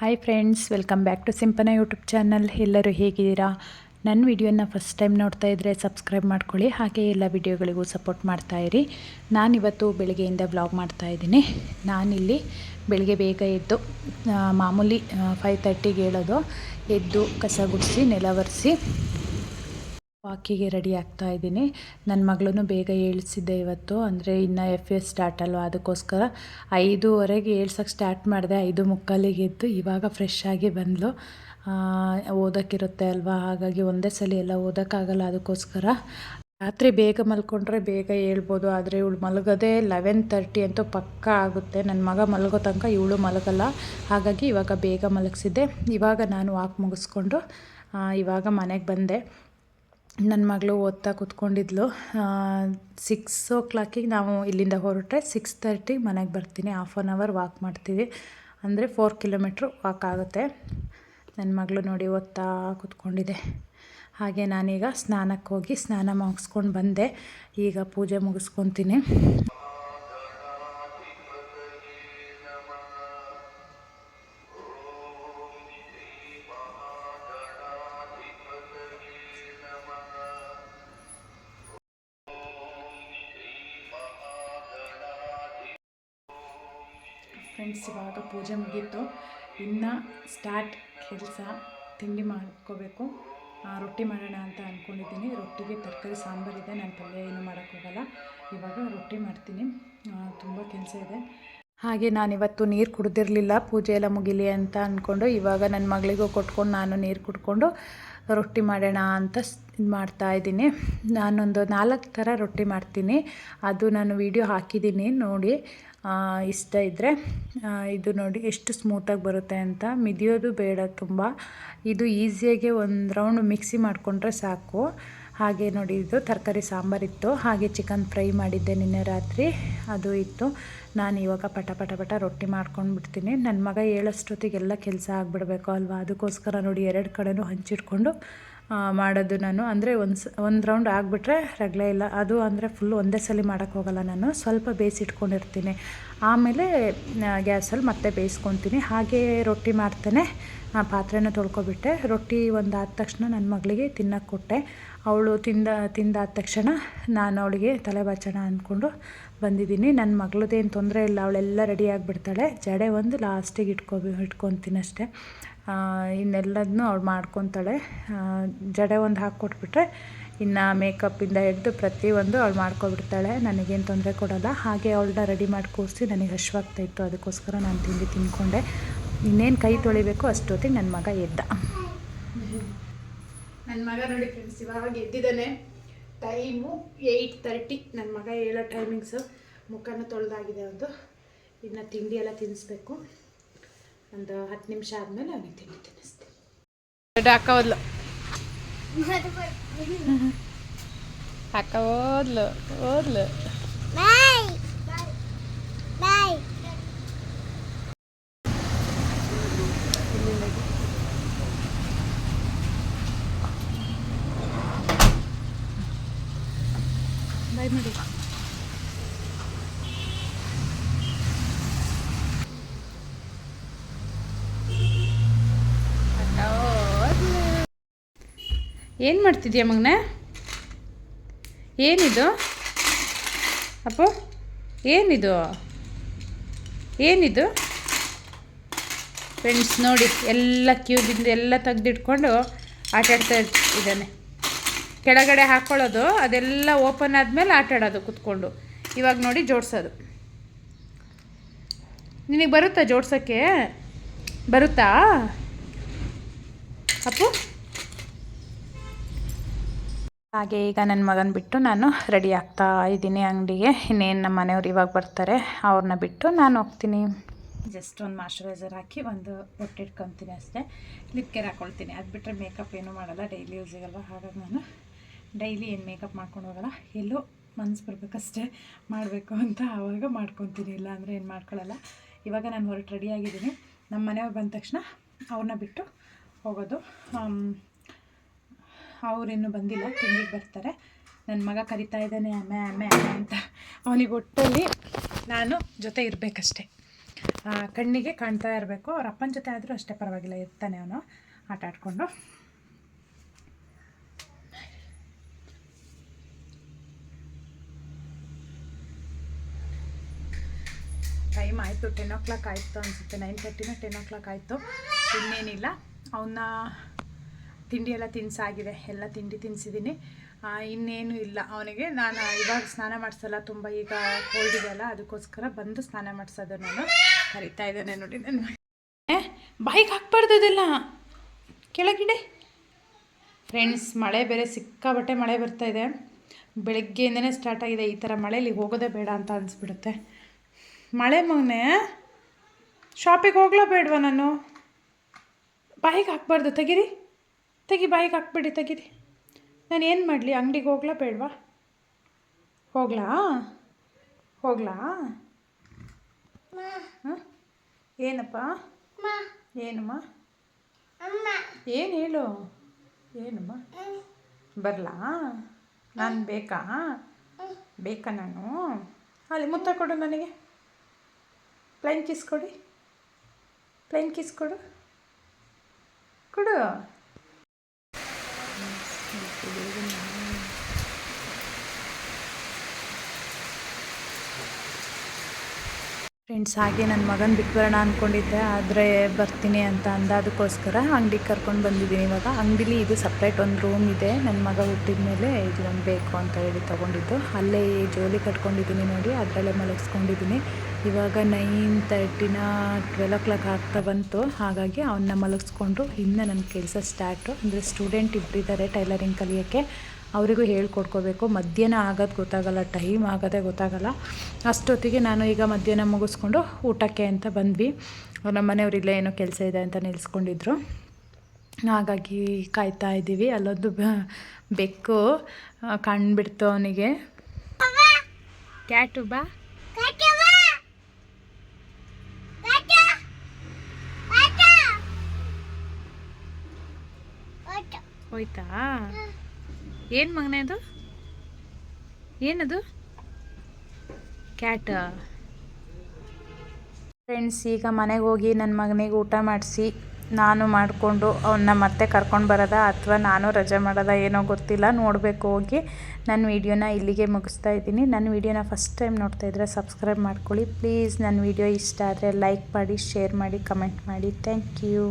Hi friends welcome back to Simpana YouTube channel ಎಲ್ಲರೂ ಹೇಗಿದ್ದೀರಾ? ನನ್ನ ವಿಡಿಯೋನ ಫಸ್ಟ್ ಟೈಮ್ ನೋಡ್ತಾ ಇದ್ದರೆ ಸಬ್ಸ್ಕ್ರೈಬ್ ಮಾಡ್ಕೊಳ್ಳಿ. ಹಾಗೆ ಎಲ್ಲ ವಿಡಿಯೋಗಳಿಗೂ ಸಪೋರ್ಟ್ ಮಾಡ್ತಾ ಮಾಡ್ತಾಯಿರಿ ನಾನಿವತ್ತು ಬೆಳಗ್ಗೆಯಿಂದ ಬ್ಲಾಗ್ ಮಾಡ್ತಾ ಇದ್ದೀನಿ. ನಾನಿಲ್ಲಿ ಬೆಳಗ್ಗೆ ಬೇಗ ಎದ್ದು ಮಾಮೂಲಿ ಫೈವ್ ತರ್ಟಿಗೆ ಹೇಳೋದು ಎದ್ದು ಕಸ ಗುಡಿಸಿ, ನೆಲ ಒರೆಸಿ ವಾಕಿಗೆ ರೆಡಿ ಆಗ್ತಾ ಇದ್ದೀನಿ. ನನ್ನ ಮಗಳನ್ನು ಬೇಗ ಏಳಿಸಿದ್ದೆ ಇವತ್ತು. ಅಂದರೆ ಇನ್ನು ಎಫ್ ಎಸ್ ಸ್ಟಾರ್ಟ್ ಅಲ್ವಾ? ಅದಕ್ಕೋಸ್ಕರ ಐದೂವರೆಗೆ ಏಳ್ಸೋಕ್ಕೆ ಸ್ಟಾರ್ಟ್ ಮಾಡಿದೆ. ಐದು ಮುಕ್ಕಾಲಿಗೆ ಎದ್ದು ಇವಾಗ ಫ್ರೆಶ್ ಆಗಿ ಬಂದಳು ಓದೋಕ್ಕಿರುತ್ತೆ ಅಲ್ವಾ? ಹಾಗಾಗಿ ಒಂದೇ ಸಲ ಎಲ್ಲ ಓದೋಕ್ಕಾಗಲ್ಲ. ಅದಕ್ಕೋಸ್ಕರ ರಾತ್ರಿ ಬೇಗ ಮಲ್ಕೊಂಡ್ರೆ ಬೇಗ ಹೇಳ್ಬೋದು ಆದರೆ ಇವಳು ಮಲಗೋದೇ ಲೆವೆನ್ ತರ್ಟಿ ಅಂತೂ ಪಕ್ಕ ಆಗುತ್ತೆ. ನನ್ನ ಮಗ ಮಲಗೋ ತನಕ ಇವಳು ಮಲಗಲ್ಲ. ಹಾಗಾಗಿ ಇವಾಗ ಬೇಗ ಮಲಗಿಸಿದ್ದೆ. ಇವಾಗ ನಾನು ವಾಕ್ ಮುಗಿಸ್ಕೊಂಡು ಇವಾಗ ಮನೆಗೆ ಬಂದೆ. ನನ್ನ ಮಗಳು ಓದ್ತಾ ಕೂತ್ಕೊಂಡಿದ್ಲು. ಸಿಕ್ಸ್ ಓ ಕ್ಲಾಕಿಗೆ ನಾವು ಇಲ್ಲಿಂದ ಹೊರಟ್ರೆ ಸಿಕ್ಸ್ ತರ್ಟಿಗೆ ಮನೆಗೆ ಬರ್ತೀನಿ. ಹಾಫ್ ಆನ್ ಅವರ್ ವಾಕ್ ಮಾಡ್ತೀವಿ. ಅಂದರೆ ಫೋರ್ ಕಿಲೋಮೀಟ್ರ್ ವಾಕ್ ಆಗುತ್ತೆ. ನನ್ನ ಮಗಳು ನೋಡಿ ಓದ್ತಾ ಕೂತ್ಕೊಂಡಿದೆ. ಹಾಗೆ ನಾನೀಗ ಸ್ನಾನಕ್ಕೆ ಹೋಗಿ ಸ್ನಾನ ಮುಗಿಸ್ಕೊಂಡು ಬಂದೆ. ಈಗ ಪೂಜೆ ಮುಗಿಸ್ಕೊತೀನಿ. ಫ್ರೆಂಡ್ಸ್, ಇವಾಗ ಪೂಜೆ ಮುಗೀತು. ಇನ್ನು ಸ್ಟಾರ್ಟ್ ಕೆಲಸ ತಿಂಡಿ ಮಾಡ್ಕೋಬೇಕು. ರೊಟ್ಟಿ ಮಾಡೋಣ ಅಂತ ಅಂದ್ಕೊಂಡಿದ್ದೀನಿ ರೊಟ್ಟಿಗೆ ತರಕಾರಿ ಸಾಂಬಾರಿದೆ ನಾನು ಪಲ್ಯ ಏನು ಮಾಡೋಕ್ಕಾಗಲ್ಲ ಇವಾಗ ರೊಟ್ಟಿ ಮಾಡ್ತೀನಿ. ತುಂಬ ಕೆಲಸ ಇದೆ. ಹಾಗೆ ನಾನಿವತ್ತು ನೀರು ಕುಡ್ದಿರಲಿಲ್ಲ. ಪೂಜೆ ಎಲ್ಲ ಮುಗಿಲಿ ಅಂತ ಅಂದ್ಕೊಂಡು ಇವಾಗ ನನ್ನ ಮಗಳಿಗೂ ಕೊಟ್ಕೊಂಡು ನಾನು ನೀರು ಕುಡ್ಕೊಂಡು ರೊಟ್ಟಿ ಮಾಡೋಣ ಅಂತ ಮಾಡ್ತಾ ಇದ್ದೀನಿ. ನಾನೊಂದು ನಾಲ್ಕು ಥರ ರೊಟ್ಟಿ ಮಾಡ್ತೀನಿ. ಅದು ನಾನು ವಿಡಿಯೋ ಹಾಕಿದ್ದೀನಿ ನೋಡಿ. ಇಷ್ಟ ಇದ್ದರೆ ಇದು ನೋಡಿ ಎಷ್ಟು ಸ್ಮೂತಾಗಿ ಬರುತ್ತೆ ಅಂತ. ಮಿದಿಯೋದು ಬೇಡ ತುಂಬ. ಇದು ಈಸಿಯಾಗಿ ಒಂದು ರೌಂಡ್ ಮಿಕ್ಸಿ ಮಾಡಿಕೊಂಡ್ರೆ ಸಾಕು. ಹಾಗೆ ನೋಡಿ ಇದು ತರಕಾರಿ ಸಾಂಬಾರಿತ್ತು ಹಾಗೆ ಚಿಕನ್ ಫ್ರೈ ಮಾಡಿದ್ದೆ ನಿನ್ನೆ ರಾತ್ರಿ. ಅದು ಇತ್ತು. ನಾನು ಇವಾಗ ಪಟ ಪಟ ಪಟ ರೊಟ್ಟಿ ಮಾಡ್ಕೊಂಡು ಬಿಡ್ತೀನಿ ನನ್ನ ಮಗ ಹೇಳೋಷ್ಟೊತ್ತಿಗೆಲ್ಲ ಕೆಲಸ ಆಗಿಬಿಡಬೇಕು ಅಲ್ವಾ? ಅದಕ್ಕೋಸ್ಕರ ನೋಡಿ ಎರಡು ಕಡೆಯೂ ಹಂಚಿಟ್ಕೊಂಡು ಮಾಡೋದು ನಾನು. ಅಂದರೆ ಒಂದು ಒಂದು ರೌಂಡ್ ಆಗಿಬಿಟ್ರೆ ರಗಳೆ ಇಲ್ಲ. ಅದು ಅಂದರೆ ಫುಲ್ ಒಂದೇ ಸಲ ಮಾಡೋಕ್ಕೆ ಹೋಗಲ್ಲ ನಾನು. ಸ್ವಲ್ಪ ಬೇಯಿಸಿಟ್ಕೊಂಡಿರ್ತೀನಿ ಆಮೇಲೆ ಗ್ಯಾಸಲ್ಲಿ ಮತ್ತೆ ಬೇಯಿಸ್ಕೊತೀನಿ. ಹಾಗೆ ರೊಟ್ಟಿ ಮಾಡ್ತೇನೆ. ಪಾತ್ರೆನ ತೊಳ್ಕೊಬಿಟ್ಟೆ. ರೊಟ್ಟಿ ಒಂದು ತಕ್ಷಣ ನನ್ನ ಮಗಳಿಗೆ ತಿನ್ನಕ್ಕೆ ಕೊಟ್ಟೆ. ಅವಳು ತಿಂದ, ತಿಂದಾದ ತಕ್ಷಣ ನಾನು ಅವಳಿಗೆ ತಲೆ ಬಾಚೋಣ ಅಂದ್ಕೊಂಡು ಬಂದಿದ್ದೀನಿ. ನನ್ನ ಮಗಳದೇನು ತೊಂದರೆ ಇಲ್ಲ, ಅವಳೆಲ್ಲ ರೆಡಿ ಆಗಿಬಿಡ್ತಾಳೆ. ಜಡೆ ಒಂದು ಲಾಸ್ಟಿಗೆ ಇಟ್ಕೋ ಇಟ್ಕೊತೀನಿ ಅಷ್ಟೇ ಇನ್ನೆಲ್ಲದನ್ನೂ ಅವಳು ಮಾಡ್ಕೊತಾಳೆ. ಜಡೆ ಒಂದು ಹಾಕ್ಕೊಟ್ಬಿಟ್ರೆ ಇನ್ನು ಮೇಕಪ್ಪಿಂದ ಹಿಡಿದು ಪ್ರತಿಯೊಂದು ಅವಳು ಮಾಡ್ಕೊಬಿಡ್ತಾಳೆ. ನನಗೇನು ತೊಂದರೆ ಕೊಡೋಲ್ಲ. ಹಾಗೆ ಅವಳನ್ನ ರೆಡಿ ಮಾಡಿ ಕೂರಿಸಿ ನನಗೆ ಹಶ್ವಾಗ್ತಾ ಇತ್ತು. ಅದಕ್ಕೋಸ್ಕರ ನಾನು ತಿಂಡಿ ತಿಂದ್ಕೊಂಡೆ ಇನ್ನೇನು ಕೈ ತೊಳಿಬೇಕು ಅಷ್ಟೊತ್ತಿಗೆ ನನ್ನ ಮಗ ಎದ್ದ. ನನ್ನ ಮಗ ನೋಡಿ ಫ್ರೆಂಡ್ಸ್ ಇವಾಗ ಎದ್ದಿದ್ದಾನೆ. Time eight thirty. ನನ್ನ ಮಗ ಹೇಳೋ ಟೈಮಿಂಗ್ಸು ಮುಖನ ತೊಳೆದಾಗಿದೆ ಒಂದು ಇನ್ನು ತಿಂಡಿ ಎಲ್ಲ ತಿನ್ನಿಸ್ಬೇಕು ಒಂದು ಹತ್ತು ನಿಮಿಷ ಆದಮೇಲೆ ಅವನಿಗೆ ತಿಂಡಿ ತಿನ್ನಿಸ್ತೀನಿ. ಅಕ್ಕ ಹೋದ್ಲು ಅಕ್ಕ ಹೋದ್ಲು ಓದ್ಲು. ಮಾಡಿ ಅಕ್ಕ ಏನು ಮಾಡ್ತಿದ್ಯಾ ಮಗನ? ಏನಿದು? ಅಪ್ಪ, ಏನಿದು? ಏನಿದು? ಫ್ರೆಂಡ್ಸ್ ನೋಡಿ, ಎಲ್ಲ ಕ್ಯೂಬಿಂದ ಎಲ್ಲ ತೆಗೆದಿಟ್ಕೊಂಡು ಆಟಾಡ್ತಾ ಇದ್ದಾನೆ. ಕೆಳಗಡೆ ಹಾಕ್ಕೊಳ್ಳೋದು ಅದೆಲ್ಲ ಓಪನ್ ಆದಮೇಲೆ ಆಟ ಆಡೋದು ಕುತ್ಕೊಂಡು. ಇವಾಗ ನೋಡಿ ಜೋಡಿಸೋದು. ನಿನಗೆ ಬರುತ್ತಾ ಜೋಡ್ಸೋಕ್ಕೆ? ಬರುತ್ತಾ? ಅಪ್ಪು? ಹಾಗೆ ಈಗ ನನ್ನ ಮಗನ ಬಿಟ್ಟು ನಾನು ರೆಡಿ ಆಗ್ತಾ ಇದ್ದೀನಿ ಅಂಗಡಿಗೆ. ಇನ್ನೇನು ನಮ್ಮ ಮನೆಯವ್ರು ಇವಾಗ ಬರ್ತಾರೆ ಅವ್ರನ್ನ ಬಿಟ್ಟು ನಾನು ಹೋಗ್ತೀನಿ. ಜಸ್ಟ್ ಒಂದು ಮಾಯ್ಶ್ಚರೈಸರ್ ಹಾಕಿ ಒಂದು ಹೊಟ್ಟೆ ಇಟ್ಕೊತೀನಿ ಅಷ್ಟೇ. ಲಿಪ್ ಕೇರ್ ಹಾಕ್ಕೊಳ್ತೀನಿ ಅದು ಬಿಟ್ಟರೆ ಮೇಕಪ್ ಏನೂ ಮಾಡಲ್ಲ. ಡೈಲಿ ಯೂಸಿಗಲ್ವ ಹಾಗಾಗಿ ನಾನು ಡೈಲಿ ಏನು ಮೇಕಪ್ ಮಾಡ್ಕೊಂಡು ಹೋಗಲ್ಲ, ಎಲ್ಲೋ ಮನ್ಸು ಬರಬೇಕಷ್ಟೇ ಮಾಡಬೇಕು ಅಂತ ಆವಾಗ ಮಾಡ್ಕೊತೀನಿ ಇಲ್ಲ ಅಂದರೆ ಏನು ಮಾಡ್ಕೊಳ್ಳಲ್ಲ ಇವಾಗ ನಾನು ಹೊರಟು ರೆಡಿಯಾಗಿದ್ದೀನಿ ನಮ್ಮ ಮನೆಯವ್ರು ಬಂದ ತಕ್ಷಣ ಅವ್ರನ್ನ ಬಿಟ್ಟು ಹೋಗೋದು. ಅವರಿನ್ನು ಬಂದಿಲ್ಲ ತಿಂಡಿಗೆ ಬರ್ತಾರೆ. ನನ್ನ ಮಗ ಕರಿತಾ ಇದ್ದಾನೆ, ಅಮ್ಮೆ ಅಮ್ಮೆ ಅಮ್ಮೆ ಅಂತ ಅವನಿಗೆ ಒಟ್ಟಲ್ಲಿ ನಾನು ಜೊತೆ ಇರಬೇಕಷ್ಟೆ. ಕಣ್ಣಿಗೆ ಕಾಣ್ತಾ ಇರಬೇಕು. ಅವ್ರ ಅಪ್ಪನ ಜೊತೆ ಆದರೂ ಅಷ್ಟೇ ಪರವಾಗಿಲ್ಲ ಇರ್ತಾನೆ ಅವನು. ಆಟ ಆಡಿಕೊಂಡು ಟೈಮ್ ಆಯಿತು ಟೆನ್ ಓ ಕ್ಲಾಕ್ ಆಯಿತು ಅನಿಸುತ್ತೆ. ನೈನ್ ತರ್ಟಿನ ಟೆನ್ ಓ ಕ್ಲಾಕ್ ಆಯಿತು. ಇನ್ನೇನಿಲ್ಲ. ಅವನ್ನ ತಿಂಡಿ ಎಲ್ಲ ತಿನ್ಸಾಗಿದೆ. ಎಲ್ಲ ತಿಂಡಿ ತಿನ್ಸಿದ್ದೀನಿ ಇನ್ನೇನು ಇಲ್ಲ. ಅವನಿಗೆ ನಾನು ಇವಾಗ ಸ್ನಾನ ಮಾಡಿಸಲ್ಲ. ತುಂಬ ಈಗ ಕೋಲ್ಡ್ ಇದೆಯಲ್ಲ ಅದಕ್ಕೋಸ್ಕರ ಬಂದು ಸ್ನಾನ ಮಾಡಿಸೋದು ನಾನು. ಕರಿತಾ ಇದ್ದೇನೆ ನೋಡಿ ನಾನು. ಬಾಯಿಗೆ ಹಾಕ್ಬಾರ್ದು ಇದೆಲ್ಲ. ಕೆಳಗಿಡೆ. ಫ್ರೆಂಡ್ಸ್ ಮಳೆ ಬೇರೆ ಸಿಕ್ಕಾಬಟ್ಟೆ ಮಳೆ ಬರ್ತಾ ಇದೆ. ಬೆಳಗ್ಗೆಯಿಂದನೇ ಸ್ಟಾರ್ಟ್ ಆಗಿದೆ. ಈ ಥರ ಮಳೆಯಲ್ಲಿ ಹೋಗೋದೇ ಬೇಡ ಅಂತ ಅನಿಸ್ಬಿಡುತ್ತೆ. ಮಳೆ ಮೊನ್ನೆ ಶಾಪಿಗೆ ಹೋಗ್ಲಾ ಬೇಡವಾ ನಾನು? ಬಾಯಿಗೆ ಹಾಕ್ಬಾರ್ದು ತೆಗೀರಿ. ತೆಗಿ ಬಾಯಿಗೆ ಹಾಕ್ಬಿಡಿ ತೆಗೀರಿ. ನಾನು ಏನು ಮಾಡಲಿ? ಅಂಗಡಿಗೆ ಹೋಗ್ಲಾ ಬೇಡವಾ? ಹೋಗ್ಲಾ? ಹೋಗ್ಲಾ? ಹಾಂ? ಏನಪ್ಪ? ಏನಮ್ಮ? ಏನು ಹೇಳು? ಏನಮ್ಮ? ಬರಲಾ? ನಾನು ಬೇಕಾ? ಬೇಕಾ ನಾನು? ಅಲ್ಲಿ ಮುತ್ತ ಕೊಡು ನನಗೆ. ಪ್ಲೈನ್ ಕಿಸ್ ಕೊಡಿ. ಪ್ಲೈನ್ ಕಿಸ್ ಕೊಡು. ಕೊಡು. ಫ್ರೆಂಡ್ಸ್ ಹಾಗೆ ನನ್ನ ಮಗನ ಬಿಟ್ಟು ಬರೋಣ ಅಂದ್ಕೊಂಡಿದ್ದೆ ಆದರೆ ಬರ್ತೀನಿ ಅಂತ ಅಂದ ಅದಕ್ಕೋಸ್ಕರ ಅಂಗಡಿಗೆ ಕರ್ಕೊಂಡು ಬಂದಿದ್ದೀನಿ ಇವಾಗ. ಅಂಗಡಿಲಿ ಇದು ಸಪ್ರೇಟ್ ಒಂದು ರೂಮ್ ಇದೆ. ನನ್ನ ಮಗ ಹುಟ್ಟಿದ ಮೇಲೆ ಇದು ಒಂದು ಬೇಕು ಅಂತ ಹೇಳಿ ತೊಗೊಂಡಿದ್ದು. ಅಲ್ಲೇ ಜೋಲಿ ಕಟ್ಕೊಂಡಿದ್ದೀನಿ ನೋಡಿ, ಅದರಲ್ಲೇ ಮಲಗಿಸ್ಕೊಂಡಿದ್ದೀನಿ. ಇವಾಗ ನೈನ್ ತರ್ಟಿನ ಟ್ವೆಲ್ ಓ ಕ್ಲಾಕ್ ಆಗ್ತಾ ಬಂತು. ಹಾಗಾಗಿ ಅವನ್ನ ಮಲಗಿಸ್ಕೊಂಡು, ಇನ್ನೂ ನನ್ನ ಕೆಲಸ ಸ್ಟಾರ್ಟು ಅಂದರೆ ಸ್ಟೂಡೆಂಟ್ ಇಬ್ಬರಿದ್ದಾರೆ ಟೈಲರಿಂಗ್ ಕಲಿಯೋಕ್ಕೆ. ಅವರಿಗೂ ಹೇಳ್ಕೊಡ್ಕೋಬೇಕು. ಮಧ್ಯಾಹ್ನ ಆಗೋದು ಗೊತ್ತಾಗಲ್ಲ, ಟೈಮ್ ಆಗೋದೇ ಗೊತ್ತಾಗಲ್ಲ. ಅಷ್ಟೊತ್ತಿಗೆ ನಾನು ಈಗ ಮಧ್ಯಾಹ್ನ ಮುಗಿಸ್ಕೊಂಡು ಊಟಕ್ಕೆ ಅಂತ ಬಂದ್ವಿ. ನಮ್ಮ ಮನೆಯವ್ರು ಇಲ್ಲೇ ಏನೋ ಕೆಲಸ ಇದೆ ಅಂತ ನಿಲ್ಲಿಸ್ಕೊಂಡಿದ್ರು ಹಾಗಾಗಿ ಕಾಯ್ತಾ ಇದ್ದೀವಿ. ಅಲ್ಲೊಂದು ಬೆಕ್ಕು ಕಂಡುಬಿಡ್ತು ಅವನಿಗೆ. ಕ್ಯಾಟು ಬಾ. ಹೋಯ್ತಾ? ಏನು ಮಗನೇ ಅದು? ಏನದು? ಕ್ಯಾಟ ಫ್ರೆಂಡ್ಸ್ ಈಗ ಮನೆಗೆ ಹೋಗಿ ನನ್ನ ಮಗನಿಗೆ ಊಟ ಮಾಡಿಸಿ, ನಾನು ಮಾಡಿಕೊಂಡು ಅವನ್ನ ಮತ್ತೆ ಕರ್ಕೊಂಡು ಬರೋದ ಅಥವಾ ನಾನು ರಜೆ ಮಾಡೋದ ಏನೋ ಗೊತ್ತಿಲ್ಲ, ನೋಡಬೇಕು ಹೋಗಿ. ನನ್ನ ವೀಡಿಯೋನ ಇಲ್ಲಿಗೆ ಮುಗಿಸ್ತಾ ಇದ್ದೀನಿ. ನನ್ನ ವೀಡಿಯೋನ ಫಸ್ಟ್ ಟೈಮ್ ನೋಡ್ತಾ ಇದ್ದರೆ ಸಬ್ಸ್ಕ್ರೈಬ್ ಮಾಡ್ಕೊಳ್ಳಿ. ಪ್ಲೀಸ್ ನನ್ನ ವೀಡಿಯೋ ಇಷ್ಟ ಆದರೆ ಲೈಕ್ ಮಾಡಿ ಶೇರ್ ಮಾಡಿ ಕಮೆಂಟ್ ಮಾಡಿ. Thank you